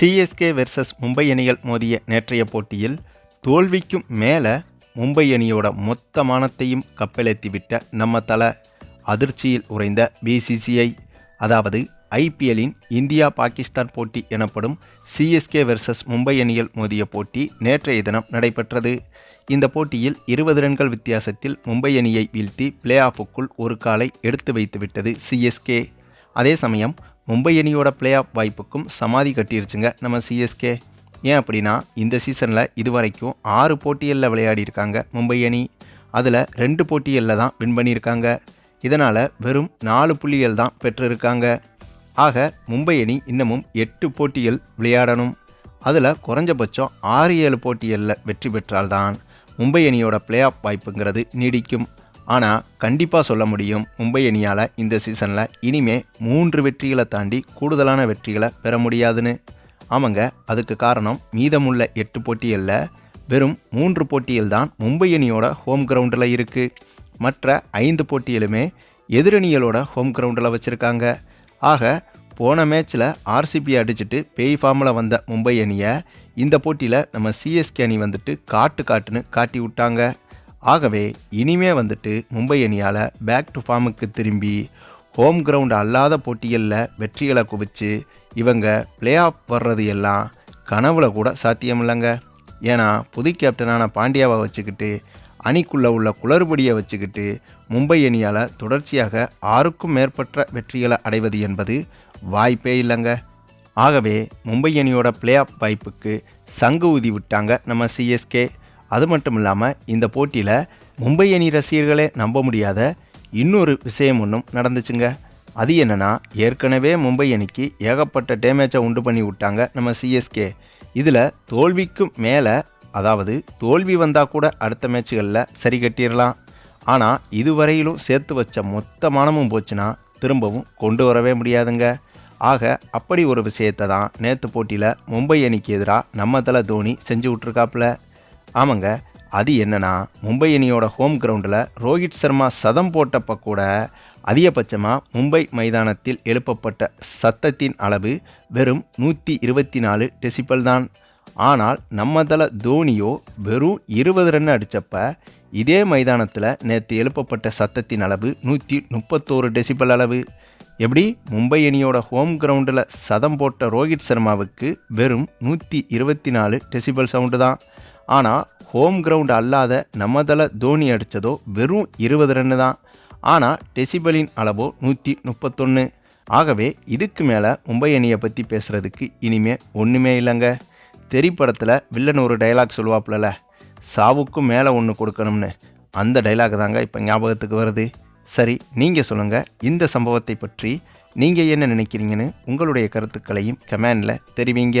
CSK versus Mumbai அணிகள் மோதிய நேற்றைய போட்டியில் தோல்விக்கும் மேலே மும்பை அணியோட மொத்த மானத்தையும் கப்பலேற்றிவிட்ட நம்ம தல அதிர்ச்சியில் உறைந்த பிசிசிஐ அதாவது ஐபிஎல்லின் இந்தியா பாகிஸ்தான் போட்டி எனப்படும் சிஎஸ்கே வெர்சஸ் மும்பை அணிகள் மோதிய போட்டி நேற்றைய தினம் நடைபெற்றது. இந்த போட்டியில் இருபது ரன்கள் வித்தியாசத்தில் மும்பை அணியை வீழ்த்தி பிளே ஆஃபுக்குள் ஒரு காலை எடுத்து வைத்துவிட்டது சிஎஸ்கே அதே சமயம் மும்பை அணியோட பிளே ஆஃப் வாய்ப்புக்கும் சமாதி கட்டிருச்சுங்க நம்ம சிஎஸ்கே ஏன் அப்படின்னா இந்த சீசனில் இதுவரைக்கும் ஆறு போட்டிகளில் விளையாடியிருக்காங்க மும்பை அணி. அதில் ரெண்டு போட்டிகளில் தான் வின் பண்ணியிருக்காங்க. இதனால் வெறும் நாலு புள்ளிகள் தான் பெற்றிருக்காங்க. ஆக மும்பை அணி இன்னமும் எட்டு போட்டிகள் விளையாடணும். அதில் குறைஞ்சபட்சம் ஆறு ஏழு போட்டிகளில் வெற்றி பெற்றால்தான் மும்பை அணியோட பிளே ஆஃப் வாய்ப்புங்கிறது நீடிக்கும். ஆனால் கண்டிப்பாக சொல்ல முடியும் மும்பை அணியால் இந்த சீசனில் இனிமே மூன்று வெற்றிகளை தாண்டி கூடுதலான வெற்றிகளை பெற முடியாதுன்னு. ஆமாங்க அதுக்கு காரணம் மீதமுள்ள எட்டு போட்டிகளில் வெறும் மூன்று போட்டிகள் தான் மும்பை அணியோட ஹோம் கிரவுண்டில் இருக்குது மற்ற ஐந்து போட்டிகளுமே எதிரணிகளோட ஹோம் கிரவுண்டில் வச்சுருக்காங்க. ஆக போன மேட்ச்சில் ஆர்சிபி அடிச்சுட்டு பேய் ஃபார்மில் வந்த மும்பை அணியை இந்த போட்டியில் நம்ம சிஎஸ்கே அணி வந்துட்டு காட்டு காட்டுன்னு காட்டி விட்டாங்க. ஆகவே இனிமே வந்துட்டு மும்பை அணியால் பேக் டு ஃபார்முக்கு திரும்பி ஹோம் கிரவுண்ட் அல்லாத போட்டிகளில் வெற்றிகளை குவிச்சு இவங்க பிளே ஆஃப் வர்றது எல்லாம் கனவுல கூட சாத்தியமில்லைங்க. ஏன்னா புது கேப்டனான பாண்டியாவை வச்சுக்கிட்டு அணிக்குள்ளே உள்ள குளறுபடியை வச்சுக்கிட்டு மும்பை அணியால் தொடர்ச்சியாக ஆறுக்கும் மேற்பட்ட வெற்றிகளை அடைவது என்பது வாய்ப்பே இல்லைங்க. ஆகவே மும்பை அணியோட பிளே ஆஃப் வாய்ப்புக்கு சங்கு ஊதி விட்டாங்க நம்ம சிஎஸ்கே அது மட்டும் இல்லாமல் இந்த போட்டியில் மும்பை அணி ரசிகர்களே நம்ப முடியாத இன்னொரு விஷயம் ஒன்றும் நடந்துச்சுங்க. அது என்னன்னா ஏற்கனவே மும்பை அணிக்கு ஏகப்பட்ட டேமேஜை உண்டு பண்ணி விட்டாங்க நம்ம சிஎஸ்கே இதில் தோல்விக்கும் மேலே அதாவது தோல்வி வந்தால் கூட அடுத்த மேட்சுகளில் சரி கட்டிடலாம் ஆனால் இதுவரையிலும் சேர்த்து வச்ச மொத்த மானமும் போச்சுன்னா திரும்பவும் கொண்டு வரவே முடியாதுங்க. ஆக அப்படி ஒரு விஷயத்தை தான் நேற்று போட்டியில் மும்பை அணிக்கு எதிராக நம்ம தலை தோனி செஞ்சு விட்ருக்காப்புல ஆமாங்க. அது என்னன்னா மும்பை அணியோட ஹோம் கிரவுண்டில் ரோஹித் சர்மா சதம் போட்டப்ப கூட அதிகபட்சமாக மும்பை மைதானத்தில் எழுப்பப்பட்ட சத்தத்தின் அளவு வெறும் நூற்றி இருபத்தி நாலு டெசிபல் தான். ஆனால் நம்மதல தோனியோ வெறும் இருபது ரன் அடித்தப்ப இதே மைதானத்தில் நேற்று எழுப்பப்பட்ட சத்தத்தின் அளவு நூற்றி முப்பத்தோரு டெசிபல் அளவு. எப்படி? மும்பை அணியோட ஹோம் கிரவுண்டில் சதம் போட்ட ரோஹித் சர்மாவுக்கு வெறும் நூற்றி இருபத்தி நாலு டெசிபல் சவுண்டு தான். ஆனால் ஹோம் கிரவுண்ட் அல்லாத நமதள தோனி அடித்ததோ வெறும் இருபது ரன்னு தான். ஆனால் டெசிபலின் அளவோ நூற்றி முப்பத்தொன்று ஆகவே இதுக்கு மேலே மும்பை அணியை பற்றி பேசுகிறதுக்கு இனிமே ஒன்றுமே இல்லைங்க. தெரி படத்தில் வில்லன் ஒரு டைலாக் சொல்லுவாப்புலல சாவுக்கும் மேலே ஒன்று கொடுக்கணும்னு. அந்த டைலாக் தாங்க இப்போ ஞாபகத்துக்கு வருது. சரி நீங்கள் சொல்லுங்கள் இந்த சம்பவத்தை பற்றி நீங்கள் என்ன நினைக்கிறீங்கன்னு உங்களுடைய கருத்துக்களையும் கமெண்டில் தெரிவிங்க.